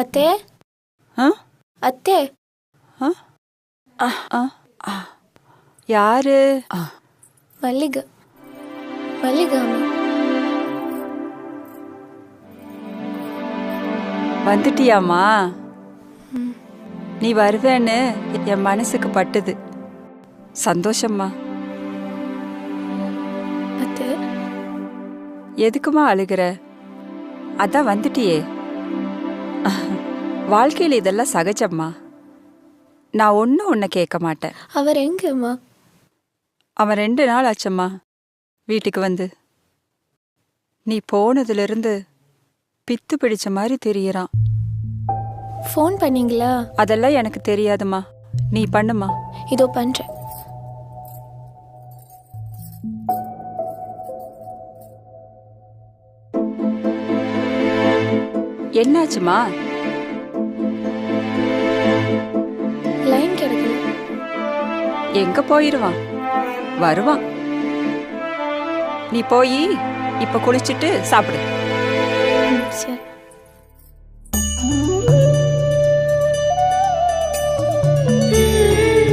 அத்தே? ஆ? அத்தே? ஆ? ஆ. யாரு? மல்லிகை. மல்லிகை வந்துட்டியாமா நீ வருவேன்னு என் மனசுக்கு பட்டுது. சந்தோஷம்மா. அத்தே? எதுக்குமா அழுகிற? அதான் வந்துட்டியே. வாழ்க்கையில் இதெல்லாம் சகஜம்மா? நான் ஒன்றும் உன்னை கேட்க மாட்டேன். அவர் எங்கம்மா? அவன் ரெண்டு நாள் ஆச்சம்மா. வீட்டுக்கு வந்து. நீ போனதிலிருந்து பித்து பிடிச்ச மாதிரி தெரியறான். ஃபோன் பண்ணீங்களா? அதெல்லாம் எனக்கு தெரியாதுமா நீ பண்ணுமா இதோ பண்றேன். என்னாச்சுமா எங்க போயிருவான்? வருவான். நீ போய் இப்ப குளிச்சுட்டு சாப்பிடு. சரி.